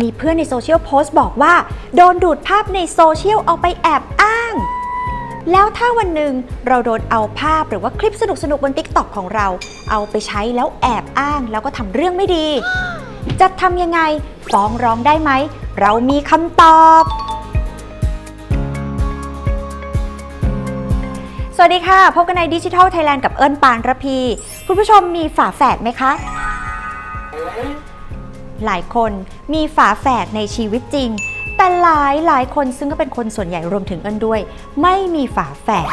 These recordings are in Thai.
มีเพื่อนในโซเชียลโพสต์บอกว่า โดนดูดภาพในโซเชียลเอาไปแอบอ้าง แล้วถ้าวันหนึ่งเราโดนเอาภาพหรือว่าคลิปสนุกๆบน t ิ k t o k ของเรา เอาไปใช้แล้วแอบอ้าง แล้วก็ทำเรื่องไม่ดี จะทำยังไงฟ้องร้องได้ไหม เรามีคำตอบสวัสดีค่ะ พบกันในดิจิทัลไทยแลนด์กับเอิญปานระพี คุณผู้ชมมีฝาแฝดไหมคะ หลายคนมีฝาแฝดในชีวิตจริง แต่หลายหลายคนซึ่งก็เป็นคนส่วนใหญ่รวมถึงเอินด้วย ไม่มีฝาแฝด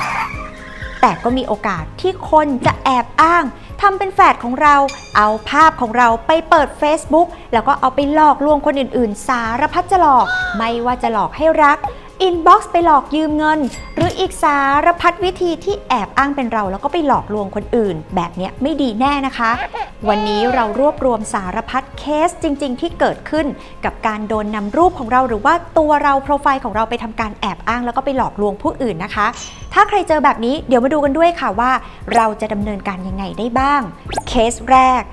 แต่ก็มีโอกาสที่คนจะแอบอ้างทำเป็นแฝดของเรา เอาภาพของเราไปเปิด Facebook แล้วก็เอาไปหลอกลวงคนอื่นๆ สารพัดจะหลอก ไม่ว่าจะหลอกให้รัก อินบ็อกซ์ไปหลอกยืมเงิน หรืออีกสารพัดวิธีที่แอบอ้างเป็นเรา แล้วก็ไปหลอกลวงคนอื่น แบบเนี้ยไม่ดีแน่นะคะ วันนี้เรารวบรวมสารพัดเคสจริง ๆ ที่เกิดขึ้น กับการโดนนำรูปของเราหรือว่าตัวเราโปรไฟล์ของเราไปทำการแอบอ้าง แล้วก็ไปหลอกลวงผู้อื่นนะคะ ถ้าใครเจอแบบนี้เดี๋ยวมาดูกันด้วยค่ะว่า เราจะดำเนินการยังไงได้บ้าง เคสแรก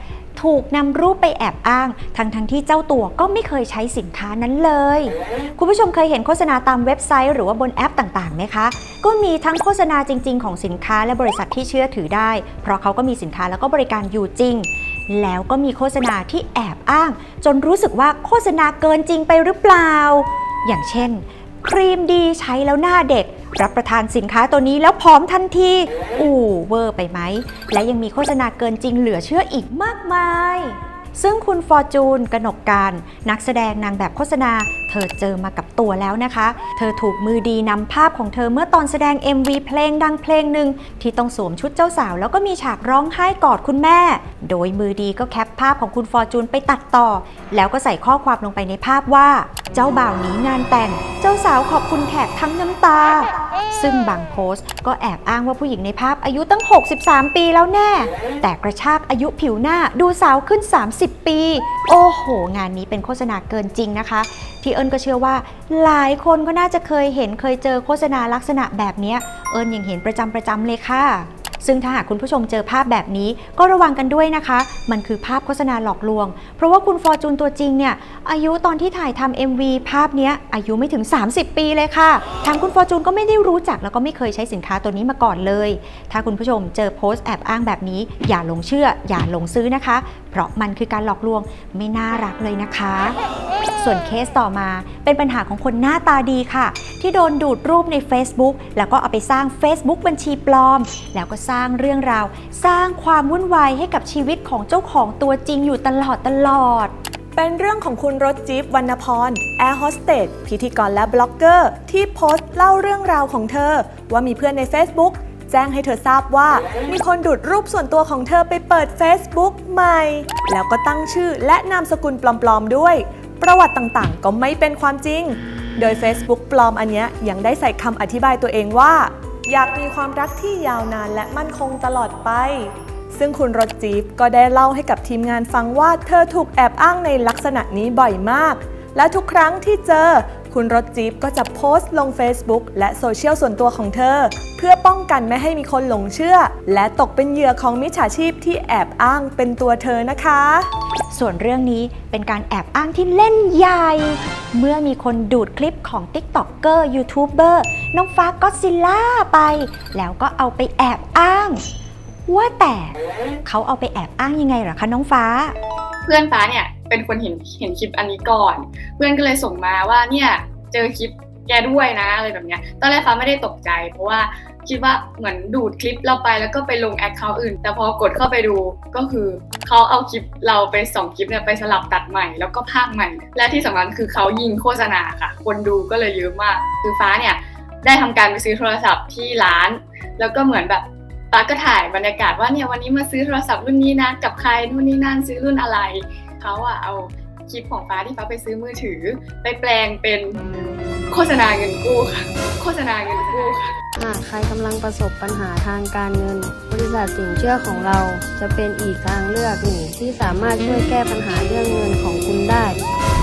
ถูกนำรูปไปแอบอ้าง ทั้งทั้งที่เจ้าตัวก็ไม่เคยใช้สินค้านั้นเลย คุณผู้ชมเคยเห็นโฆษณาตามเว็บไซต์ หรือว่าบนแอปต่างๆไหมคะ ก็มีทั้งโฆษณาจริง ๆ ของสินค้าและบริษัทที่เชื่อถือได้ เพราะเขาก็มีสินค้าแล้วก็บริการอยู่จริง แล้วก็มีโฆษณาที่แอบอ้าง จนรู้สึกว่าโฆษณาเกินจริงไปหรือเปล่า อย่างเช่น ครีมดีใช้แล้วหน้าเด็ก รับประทานสินค้าตัวนี้แล้วพร้อมทันทีอู้เวอร์ไปไหม และยังมีโฆษณาเกินจริงเหลือเชื่ออีกมากมาย ซึ่งคุณฟอร์จูนกนกการนักแสดงนางแบบโฆษณา เธอเจอมากับตัวแล้วนะคะ เธอถูกมือดีนำภาพของเธอเมื่อตอนแสดง MV เพลงดังเพลงหนึ่งที่ต้องสวมชุดเจ้าสาว แล้วก็มีฉากร้องไห้กอดคุณแม่ โดยมือดีก็แคปภาพของคุณฟอร์จูนไปตัดต่อ แล้วก็ใส่ข้อความลงไปในภาพว่า เจ้าบ่าวหนีงานแต่ง เจ้าสาวขอบคุณแขกทั้งน้ำตา ซึ่งบางโพสต์ก็แอบอ้างว่าผู้หญิงในภาพอายุตั้ง 63 ปีแล้วแน่ แต่กระชากอายุผิวหน้าดูสาวขึ้น 30ปี โอ้โห งานนี้เป็นโฆษณาเกินจริงนะคะ ที่เอิญก็เชื่อว่า หลายคนก็น่าจะเคยเห็นเคยเจอโฆษณาลักษณะแบบนี้ เอิญยังเห็นประจำประจำเลยค่ะซึ่งถ้าหากคุณผู้ชมเจอภาพแบบนี้ก็ระวังกันด้วยนะคะ มันคือภาพโฆษณาหลอกลวง เพราะว่าคุณฟอร์จูนตัวจริงเนี่ย อายุตอนที่ถ่ายทำ MV ภาพนี้อายุไม่ถึง 30 ปีเลยค่ะ ทางคุณฟอร์จูนก็ไม่ได้รู้จักแล้วก็ไม่เคยใช้สินค้าตัวนี้มาก่อนเลย ถ้าคุณผู้ชมเจอโพสต์แอบอ้างแบบนี้ อย่าหลงเชื่อ อย่าหลงซื้อนะคะ เพราะมันคือการหลอกลวงไม่น่ารักเลยนะคะ ส่วนเคสต่อมาเป็นปัญหาของคนหน้าตาดีค่ะ ที่โดนดูดรูปใน Facebook แล้วก็เอาไปสร้าง Facebook บัญชีปลอม แล้วก็สร้างเรื่องราว สร้างความวุ่นวายให้กับชีวิตของเจ้าของตัวจริงอยู่ตลอดตลอดเป็นเรื่องของคุณรถจิ๊บวรรณพรแอร์โฮสเตสพิธีกรและบล็อกเกอร์ ที่โพสต์เล่าเรื่องราวของเธอ ว่ามีเพื่อนใน Facebook แจ้งให้เธอทราบว่า มีคนดูดรูปส่วนตัวของเธอไปเปิด Facebook ใหม่ แล้วก็ตั้งชื่อและนามสกุลปลอมๆด้วย ประวัติต่างๆ ก็ไม่เป็นความจริง โดย Facebook ปลอมอันนี้ยังได้ใส่คำอธิบายตัวเองว่า อยากมีความรักที่ยาวนานและมั่นคงตลอดไปซึ่งคุณรถจี๊บก็ได้เล่าให้กับทีมงานฟังว่าเธอถูกแอบอ้างในลักษณะนี้บ่อยมาก และทุกครั้งที่เจอ คุณรถจี๊บก็จะโพสต์ลง Facebook และโซเชียลส่วนตัวของเธอเพื่อป้องกันไม่ให้มีคนหลงเชื่อ และตกเป็นเหยื่อของมิจฉาชีพที่แอบอ้างเป็นตัวเธอนะคะ ส่วนเรื่องนี้เป็นการแอบอ้างที่เล่นใหญ่ เมื่อมีคนดูดคลิปของ TikToker ยูทูบเบอร์น้องฟ้าก็ซิลล่าไป แล้วก็เอาไปแอบอ้าง ว่าแต่เขาเอาไปแอบอ้างยังไงเหรอคะน้องฟ้า เพื่อนฟ้าเนี่ยเป็นคนเห็นเห็นคลิปอันนี้ก่อน เพื่อนก็เลยส่งมาว่าเนี่ยเจอคลิปแกด้วยนะอะไรแบบเนี้ย ตอนแรกฟ้าไม่ได้ตกใจ เพราะว่า คิดว่าเหมือนดูดคลิปเราไปแล้วก็ไปลงแอคเคาท์อื่น แต่พอกดเข้าไปดูก็คือเขาเอาคลิปเราไปสองคลิปเนี่ยไปสลับตัดใหม่ แล้วก็ภาคใหม่ และที่สำคัญคือเขายิงโฆษณาค่ะ คนดูก็เลยเยอะมากคือฟ้าเนี่ยได้ทำการไปซื้อโทรศัพท์ที่ร้าน แล้วก็เหมือนแบบป้าก็ถ่ายบรรยากาศว่าเนี่ยวันนี้มาซื้อโทรศัพท์รุ่นนี้นะกับใครนู่นนี่นั่นซื้อรุ่นอะไรเขาอะเอาคลิปของฟ้าที่ฟ้าไปซื้อมือถือ ไปแปลงเป็น โฆษณาเงินกู้ค่ะ โฆษณาเงินกู้ค่ะ หากใครกำลังประสบปัญหาทางการเงิน บริษัทสินเชื่อของเราจะเป็นอีกทางเลือกหนึ่งที่สามารถช่วยแก้ปัญหาเรื่องเงินของคุณได้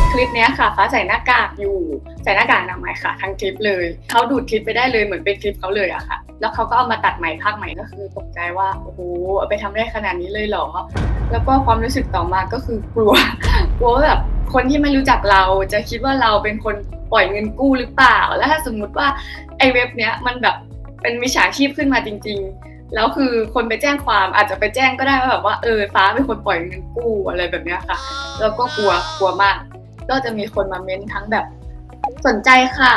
คือลิปเนี้ยค่ะ ฟ้าใส่หน้ากากอยู่ใส่หน้ากากอนามัยค่ะ ทั้งคลิปเลย เขาดูดคลิปไปได้เลยเหมือนเป็นคลิปเขาเลยอะค่ะ แล้วเขาก็เอามาตัดใหม่ภาคใหม่ก็คือตกใจว่าโอ้โหเอาไปทำได้ขนาดนี้เลยเหรอ แล้วก็ความรู้สึกต่อมาก็คือกลัว กลัวว่าแบบคนที่ไม่รู้จักเราจะคิดว่าเราเป็นคน ปล่อยเงินกู้หรือเปล่า แล้วถ้าสมมุติว่าไอ้เว็บเนี้ยมันแบบเป็นมิจฉาชีพขึ้นมาจริง ๆ แล้วคือคนไปแจ้งความอาจจะไปแจ้งก็ได้ว่าแบบว่าเออฟ้าเป็นคนปล่อยเงินกู้อะไรแบบเนี้ยค่ะ แล้วก็กลัวกลัวมาก ก็จะมีคนมาเม้นทั้งแบบสนใจค่ะ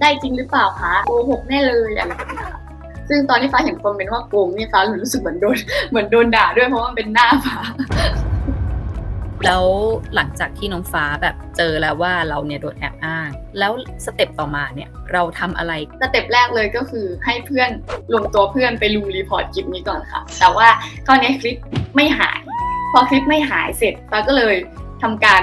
ได้จริงหรือเปล่าคะโกหกแน่เลยอะไรแบบนี้ค่ะซึ่งตอนที่ฟ้าเห็นคอมเมนต์ว่าโกงนี่ฟ้ารู้สึกเหมือนโดนเหมือนโดนด่าด้วยเพราะว่ามันเป็นหน้าฟ้า แล้วหลังจากที่น้องฟ้าแบบเจอแล้วว่าเราเนี่ยโดนแอบอ้าง แล้วสเต็ปต่อมาเนี่ยเราทำอะไรสเต็ปแรกเลยก็คือให้เพื่อนรวมตัวเพื่อนไปลุมรีพอร์ตคลิปนี้ก่อนค่ะ แต่ว่าคราวนี้คลิปไม่หาย พอคลิปไม่หายเสร็จฟ้าก็เลยทำการ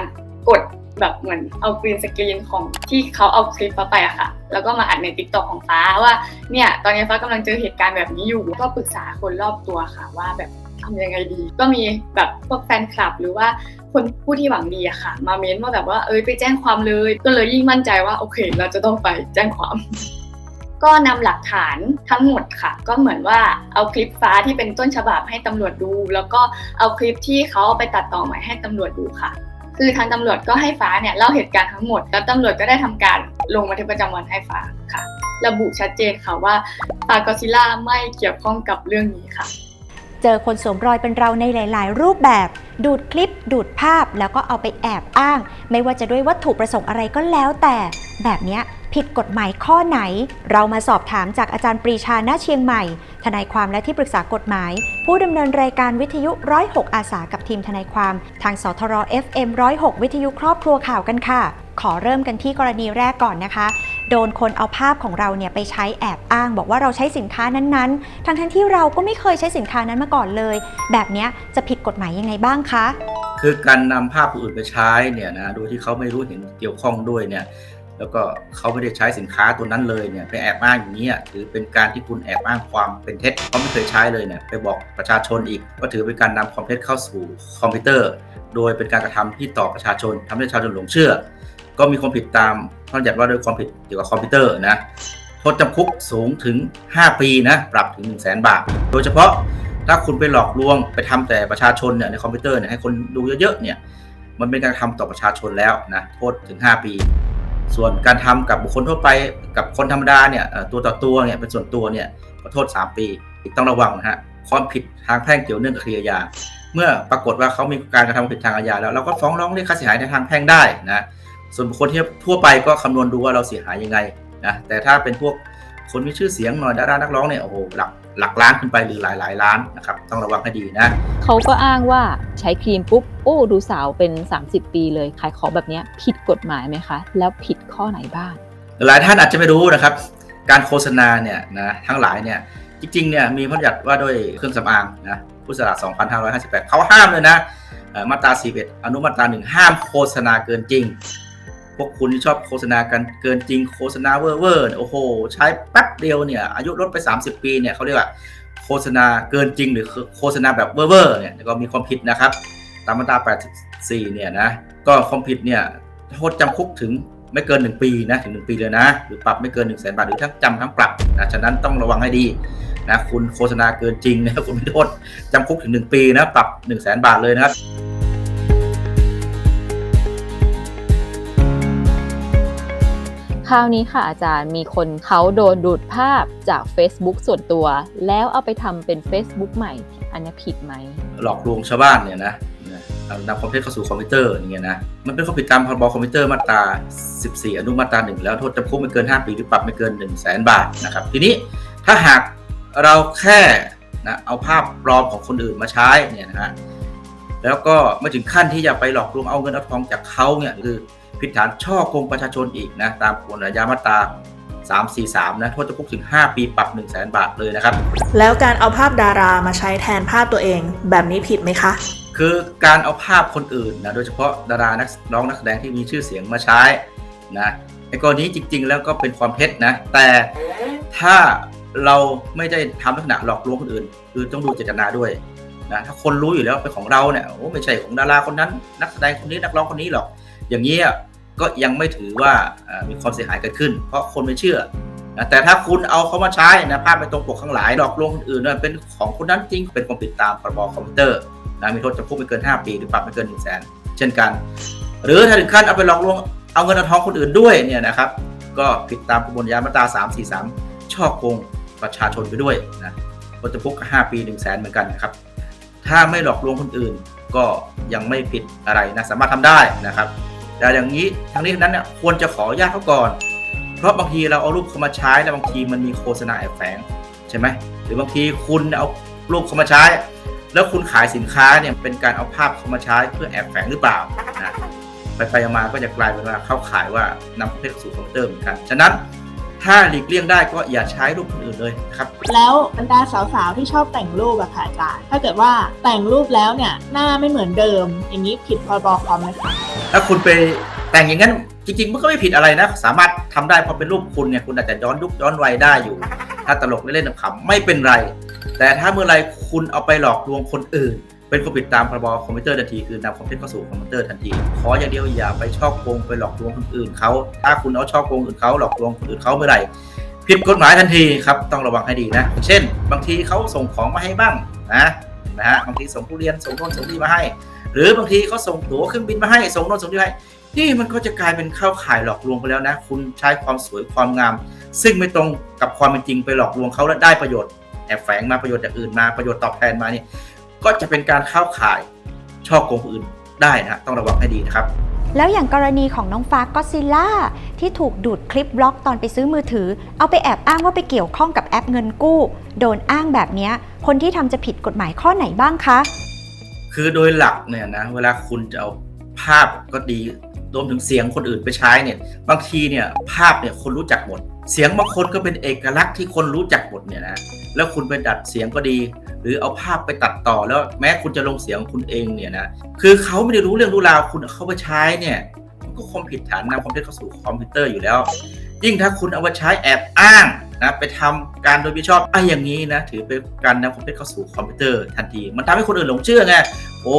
กดแบบเหมือนเอากรีนสกรีนของที่เขาเอาคลิปฟ้าไปอะค่ะ แล้วก็มาอัดในติ๊กต็อกของฟ้าว่าเนี่ยตอนนี้ฟ้ากำลังเจอเหตุการณ์แบบนี้อยู่ ก็ปรึกษาคนรอบตัวค่ะว่าแบบทำยังไงดี ก็มีแบบพวกแฟนคลับหรือว่า คนผู้ที่หวังดีอะค่ะ มาเม้นว่าแบบว่าเอ้ยไปแจ้งความเลย ก็เลยยิ่งมั่นใจว่าโอเค เราจะต้องไปแจ้งความ ก็นำหลักฐานทั้งหมดค่ะ ก็เหมือนว่าเอาคลิปฟ้าที่เป็นต้นฉบับให้ตำรวจดู แล้วก็เอาคลิปที่เขาเอาไปตัดต่อใหม่ให้ตำรวจดูค่ะคือทางตำรวจก็ให้ฟ้าเนี่ยเล่าเหตุการณ์ทั้งหมด แล้วตำรวจก็ได้ทำการลงบันทึกประจำวันให้ฟ้าค่ะ ระบุชัดเจนค่ะว่าฟากอซิล่าไม่เกี่ยวข้องกับเรื่องนี้ค่ะ เจอคนสวมรอยเป็นเราในหลาย ๆ รูปแบบ ดูดคลิป ดูดภาพ แล้วก็เอาไปแอบอ้าง ไม่ว่าจะด้วยวัตถุประสงค์อะไรก็แล้วแต่ แบบนี้ผิดกฎหมายข้อไหน เรามาสอบถามจากอาจารย์ปรีชาณเชียงใหม่ ทนายความและที่ปรึกษากฎหมาย ผู้ดำเนินรายการวิทยุ106อาสากับทีมทนายความ ทางสทร FM 106 วิทยุครอบครัวข่าวกันค่ะ ขอเริ่มกันที่กรณีแรกก่อนนะคะ โดนคนเอาภาพของเราเนี่ยไปใช้แอบอ้าง บอกว่าเราใช้สินค้านั้นๆ ทั้งๆที่เราก็ไม่เคยใช้สินค้านั้นมาก่อนเลย แบบนี้จะผิดกฎหมายยังไงบ้างคะ คือการนำภาพผู้อื่นไปใช้เนี่ยนะโดยที่เขาไม่รู้เห็นเกี่ยวข้องด้วยเนี่ยแล้วก็เขาไม่ได้ใช้สินค้าตัวนั้นเลยเนี่ยไปแอบอ้างอย่างนี้ถือเป็นการที่คุณแอบอ้างความเป็นเท็จเขาไม่เคยใช้เลยเนี่ยไปบอกประชาชนอีก ก็ถือเป็นการนำความเท็จเข้าสู่คอมพิวเตอร์ โดยเป็นการกระทำที่ต่อประชาชนทำให้ประชาชนหลงเชื่อ ก็มีความผิดตามพระบัญญัติว่าด้วยความผิดเกี่ยวกับคอมพิวเตอร์นะโทษจำคุกสูงถึง 5 ปีนะปรับถึง 1 0 0 0 0แสนบาท โดยเฉพาะถ้าคุณไปหลอกลวงไปทำแต่ประชาชนเนี่ยในคอมพิวเตอร์เนี่ยให้คนดูเยอะๆเนี่ยมันเป็นการกระทำต่อประชาชนแล้วนะโทษถึง 5 ปี ส่วนการทำกับบุคคลทั่วไปกับคนธรรมดาเนี่ยตัวต่อตัวเนี่ยเป็นส่วนตัวเนี่ยก็โทษ 3 ปีต้องระวังนะฮะความผิดทางแพ่งเกี่ยวเนื่องกับคดีอาญาเมื่อปรากฏว่าเขามีการกระทำผิดทางอาญาแล้วเราก็ฟ้องร้องเรียกค่าเสียหายในทางแพ่งได้นะ ส่วนบุคคลที่ทั่วไปก็คำนวณดูว่าเราเสียหายยังไงนะแต่ถ้าเป็นพวกคนมีชื่อเสียงหน่อยดารานักร้องเนี่ยโอ้โหหลักหลักล้านขึ้นไปหรือหลายหลายล้านนะครับต้องระวังให้ดีนะเขาก็อ้างว่าใช้ครีมปุ๊บโอ้ดูสาวเป็น 30 ปีเลยขายของแบบเนี้ยผิดกฎหมายไหมคะ แล้วผิดข้อไหนบ้าง หลายท่านอาจจะไม่รู้นะครับ การโฆษณาเนี่ยนะทั้งหลายเนี่ยจริงๆเนี่ยมีพระบัญญัติว่าด้วยเครื่องสำอางนะพุทธศักราช2558 เขาห้ามเลยนะเอ่อมาตรา 41 อนุมาตราหนึ่งห้ามโฆษณาเกินจริง พวกคุณที่ชอบโฆษณากันเกินจริงโฆษณาเวอร์เวอร์โอ้โห ใช้แป๊บเดียวเนี่ย อายุลดไป 30 ปีเนี่ยเขาเรียกว่าโฆษณาเกินจริงหรือโฆษณาแบบเวอร์เวอร์เนี่ยก็มีความผิดนะครับ ตามมาตรา 84 เนี่ยนะก็ความผิดเนี่ยโทษจำคุกถึงไม่เกิน 1 ปีนะถึง 1 ปีเลยนะ หรือปรับไม่เกิน1 0 0 0 0แสนบาทหรือทั้งจำทั้งปรับนะฉะนั้นต้องระวังให้ดีนะคุณโฆษณาเกินจริงนะคุณมีโทษจำคุกถึง 1 ปีนะปรับ1 0 0 0 0แสนบาทเลยนะครับ ราวนี้ค่ะอาจารย์มีคนเขาโดนดูดภาพจาก Facebook ส่วนตัว แล้วเอาไปทำเป็น Facebook ใหม่ อันนี้ผิดไหม หลอกลวงชาวบ้านเนี่ยนะนะเอานำความเท็จเข้าสู่คอมพิวเตอร์อย่างเงี้ยนะมันเป็นความผิดตามพรบคอมพิวเตอร์มาตรา 14 อนุมาตรา1แล้วโทษจำคุกไม่เกิน 5 ปีหรือปรับไม่เกิน 1 0 0 0 0แสนบาทนะครับทีนี้ถ้าหากเราแค่นะเอาภาพปลอมของคนอื่นมาใช้เนี่ยนะฮะแล้วก็ไม่ถึงขั้นที่จะไปหลอกลวงเอาเงินเอาทองจากเขาเนี่ยคือ ผิดฐานช่อโกงประชาชนอีกนะตามกฎอาญามาตรา343 นะ โทษจำคุกถึง 5 ปี ปรับ 1 0 0 0 0แสนบาทเลยนะครับ แล้วการเอาภาพดารามาใช้แทนภาพตัวเอง แบบนี้ผิดไหมคะ คือการเอาภาพคนอื่นนะ โดยเฉพาะดารานักร้องนักแสดงที่มีชื่อเสียงมาใช้นะไอ้กรณีจริง ๆ แล้วก็เป็นความเท็จนะ แต่ถ้าเราไม่ได้ทำลักษณะหลอกลวงคนอื่น คือต้องดูเจตนาด้วยนะ ถ้าคนรู้อยู่แล้วเป็นของเราเนี่ย โอ้ ไม่ใช่ของดาราคนนั้น นักแสดงคนนี้ นักร้องคนนี้หรอก อย่างนี้ยก็ยังไม่ถือว่าอ่ามีความเสียหายเกิดขึ้น เพราะคนไม่เชื่อนะแต่ถ้าคุณเอาเขามาใช้นะภาพไปตรงปกข้างหลายหลอกลวงคนอื่นนะเป็นของคนนั้นจริงเป็นความผิดตามพรบคอมพิวเตอร์นะมีโทษจำคุกไม่เกิน 5 ปี หรือปรับไม่เกิน 1 0 0 0 0แสนเช่นกัน หรือถ้าถึงขั้นเอาไปหลอกลวงเอาเงินเอาทองคนอื่นด้วยเนี่ยนะครับก็ผิดตามประมวลยามาตรา343 ช่อโกงประชาชนไปด้วยนะโทษจำคุกก็5ปี 1 0 0 0 0แสนเหมือนกันนะครับถ้าไม่หลอกลวงคนอื่น ก็ยังไม่ผิดอะไรนะสามารถทำได้นะครับ แต่อย่างนี้ทั้งนี้ทั้งนั้นเนี่ยควรจะขออนุญาตเขาก่อน เพราะบางทีเราเอารูปเขามาใช้แล้วบางทีมันมีโฆษณาแอบแฝงใช่ไหมหรือบางทีคุณเอารูปเขามาใช้ แล้วคุณขายสินค้าเนี่ยเป็นการเอาภาพเขามาใช้เพื่อแอบแฝงหรือเปล่านะไปไปมาก็จะกลายเป็นว่าเข้าขายว่านำประเภทสู่คอมพิวเตอร์เหมือนกันฉะนั้น ถ้าหลีกเลี่ยงได้ก็อย่าใช้รูปคนอื่นเลยนะครับ แล้วบรรดาสาวๆที่ชอบแต่งรูปอะค่ะอาจารย์ถ้าเกิดว่าแต่งรูปแล้วเนี่ยหน้าไม่เหมือนเดิม อย่างนี้ผิดพรบคอมไหมคะถ้าคุณไปแต่งอย่างนั้นจริงๆมันก็ไม่ผิดอะไรนะ สามารถทำได้เพราะเป็นรูปคุณเนี่ยคุณอาจจะย้อนยุคย้อนวัยได้อยู่ ถ้าตลกเล่นๆขำๆไม่เป็นไร แต่ถ้าเมื่อไรคุณเอาไปหลอกลวงคนอื่น เป็นความผิดตามพรบคอมพิวเตอร์ทันทีคือนำคอมพิวเตอร์เข้าสู่คอมพิวเตอร์ทันที ขออย่างเดียวอย่าไปช่อโกงไปหลอกลวงคนอื่นเขาถ้าคุณเอาช่อโกงอื่นเขาหลอกลวงคนอื่นเขาเมื่อไหร่ผิดกฎหมายทันทีครับต้องระวังให้ดีนะ เช่น บางทีเขาส่งของมาให้บ้างนะนะฮะบางทีส่งผู้เรียนส่งโน่นส่งนี่มาให้ หรือบางทีเขาส่งตั๋วเครื่องบินมาให้ส่งโน่นส่งนี่มาให้นี่มันก็จะกลายเป็นเข้าข่ายหลอกลวงไปแล้วนะ คุณใช้ความสวยความงาม ซึ่งไม่ตรงกับความเป็นจริงไปหลอกลวงเขาแล้วได้ประโยชน์แอบแฝงมาประโยชน์อย่างอื่นมาประโยชน์ตอบแทนมาเนี่ย ก็จะเป็นการเข้าข่ายช่อโกงคนอื่นได้นะต้องระวังให้ดีนะครับ แล้วอย่างกรณีของน้องฟ้าก็ซิล่าที่ถูกดูดคลิปบล็อกตอนไปซื้อมือถือ เอาไปแอบอ้างว่าไปเกี่ยวข้องกับแอปเงินกู้ โดนอ้างแบบเนี้ยคนที่ทำจะผิดกฎหมายข้อไหนบ้างคะ คือโดยหลักเนี่ยนะเวลาคุณจะเอาภาพก็ดีรวมถึงเสียงคนอื่นไปใช้เนี่ยบางทีเนี่ยภาพเนี่ยคนรู้จักหมด เสียงบางคนก็เป็นเอกลักษณ์ที่คนรู้จักหมดเนี่ยนะแล้วคุณไปดัดเสียงก็ดี หรือเอาภาพไปตัดต่อแล้วแม้คุณจะลงเสียงของคุณเองเนี่ยนะคือเขาไม่ได้รู้เรื่องรู้ราวคุณเขาไปใช้เนี่ยมันก็คงผิดฐานนำคอมเตอร์เข้าสู่คอมพิวเตอร์อยู่แล้ว ยิ่งถ้าคุณเอาไปใช้แอบอ้างนะไปทำการโดยมิชอบไอ้อย่างนี้นะถือเป็นการนำคอมเตอร์เข้าสู่คอมพิวเตอร์ทันที มันทำให้คนอื่นหลงเชื่อไงโอ้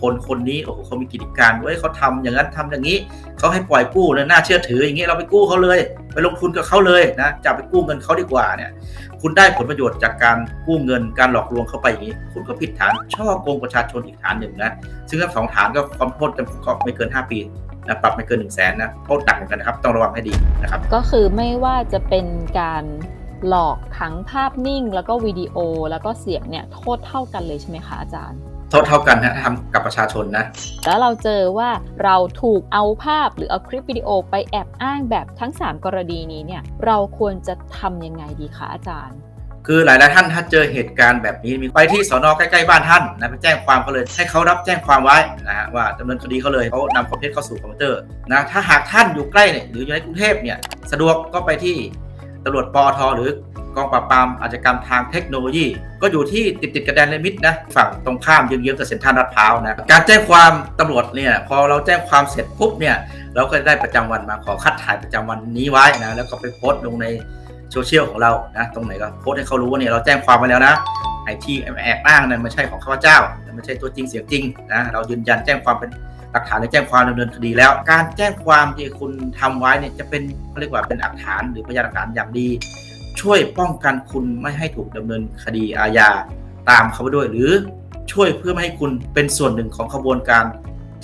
คนคนนี้โอ้เขามีกิจการด้วยเขาทำอย่างนั้นทำอย่างนี้เขาให้ปล่อยกู้นะน่าเชื่อถืออย่างนี้เราไปกู้เขาเลย ไปลงทุนกับเขาเลยนะจะไปกู้เงินเขาดีกว่าเนี่ย คุณได้ผลประโยชน์จากการกู้เงินการหลอกลวงเข้าไปอย่างนี้ คุณก็ผิดฐานช่อโกงประชาชนอีกฐานหนึ่งนะซึ่งทั้งสองฐานก็ความโทษจำคุกไม่เกิน 5 ปีนะปรับไม่เกิน1นึ่งแสนนะโทษหนักเหมือนกันนะครับ ต้องระวังให้ดีนะครับ ก็คือไม่ว่าจะเป็นการหลอกทั้งภาพนิ่ง แล้วก็วิดีโอแล้วก็เสียงเนี่ยโทษเท่ากันเลยใช่ไหมคะอาจารย์ โทษเท่ากันนะทำกับประชาชนนะ แล้วเราเจอว่าเราถูกเอาภาพหรือเอาคลิปวิดีโอไปแอบอ้างแบบทั้ง 3 กรณีนี้เนี่ย เราควรจะทำยังไงดีคะอาจารย์ คือหลายๆท่านถ้าเจอเหตุการณ์แบบนี้มีไปที่สอนอใกล้ๆบ้านท่านนะไปแจ้งความเขาเลยให้เขารับแจ้งความไว้นะฮะว่าดำเนินคดีเขาเลยเขานำคอมพิวเตอร์เข้าสู่คอมพิวเตอร์นะถ้าหากท่านอยู่ใกล้เนี่ยหรืออยู่ในกรุงเทพเนี่ยสะดวกก็ไปที่ตำรวจปอทหรือ กองปราบปรามอาชญากรรมทางเทคโนโลยี ก็อยู่ที่ติดติดกับแดนเลมิดนะฝั่งตรงข้ามเยื้องๆกับเซ็นทรัลลาดพร้าวนะการแจ้งความตำรวจเนี่ยพอเราแจ้งความเสร็จปุ๊บเนี่ยเราก็ได้ประจำวันมาขอคัดถ่ายประจำวันนี้ไว้นะแล้วก็ไปโพสต์ลงในโซเชียลของเรานะตรงไหนก็โพสต์ให้เขารู้ว่าเนี่ยเราแจ้งความไปแล้วนะไอที่แอบอ้างนั้นไม่ใช่ของข้าพเจ้าไม่ใช่ตัวจริงเสียงจริงนะเรายืนยันแจ้งความเป็นหลักฐานในแจ้งความดำเนินคดีแล้ว การแจ้งความที่คุณทำไว้เนี่ยจะเป็นเขาเรียกว่าเป็นหลักฐานหรือพยานหลักฐานอย่างดี ช่วยป้องกันคุณไม่ให้ถูกดำเนินคดีอาญาตามเขาไปด้วย หรือช่วยเพื่อไม่ให้คุณเป็นส่วนหนึ่งของขบวนการ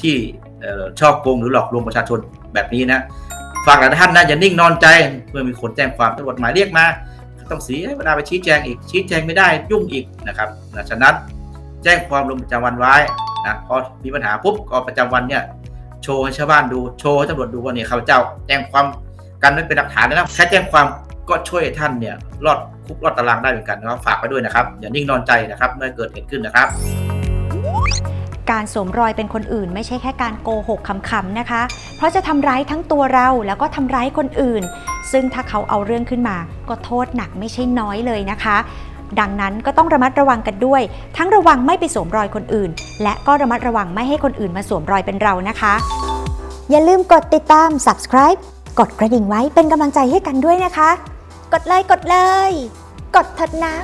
ที่เอ่อชอบโกงหรือหลอกลวงประชาชนแบบนี้นะฝากหลายท่านนะอย่านิ่งนอนใจเมื่อมีคนแจ้งความตำรวจหมายเรียกมาต้องเสียเวลาไปชี้แจงอีกชี้แจงไม่ได้ยุ่งอีกนะครับนะฉะนั้นแจ้งความลงประจำวันไว้นะพอมีปัญหาปุ๊บก็ประจำวันเนี่ยโชว์ให้ชาวบ้านดูโชว์ให้ตำรวจดูว่าเนี่ยข้าพเจ้าแจ้งความกันไม่เป็นหลักฐานนะแค่แจ้งความ ก็ช่วยท่านเนี่ยรอดคุกรอดตารางได้เหมือนกันนะครับฝากไว้ด้วยนะครับ อย่านิ่งนอนใจนะครับเมื่อเกิดเหตุขึ้นนะครับ การสวมรอยเป็นคนอื่น ไม่ใช่แค่การโกหกคำๆนะคะ เพราะจะทำร้ายทั้งตัวเราแล้วก็ทำร้ายคนอื่น ซึ่งถ้าเขาเอาเรื่องขึ้นมา ก็โทษหนักไม่ใช่น้อยเลยนะคะดังนั้นก็ต้องระมัดระวังกันด้วย ทั้งระวังไม่ไปสวมรอยคนอื่น และก็ระมัดระวังไม่ให้คนอื่นมาสวมรอยเป็นเรานะคะ อย่าลืมกดติดตาม subscribe กดกระดิ่งไว้เป็นกำลังใจให้กันด้วยนะคะ กดไลค์กดเลย กดเถิดนะ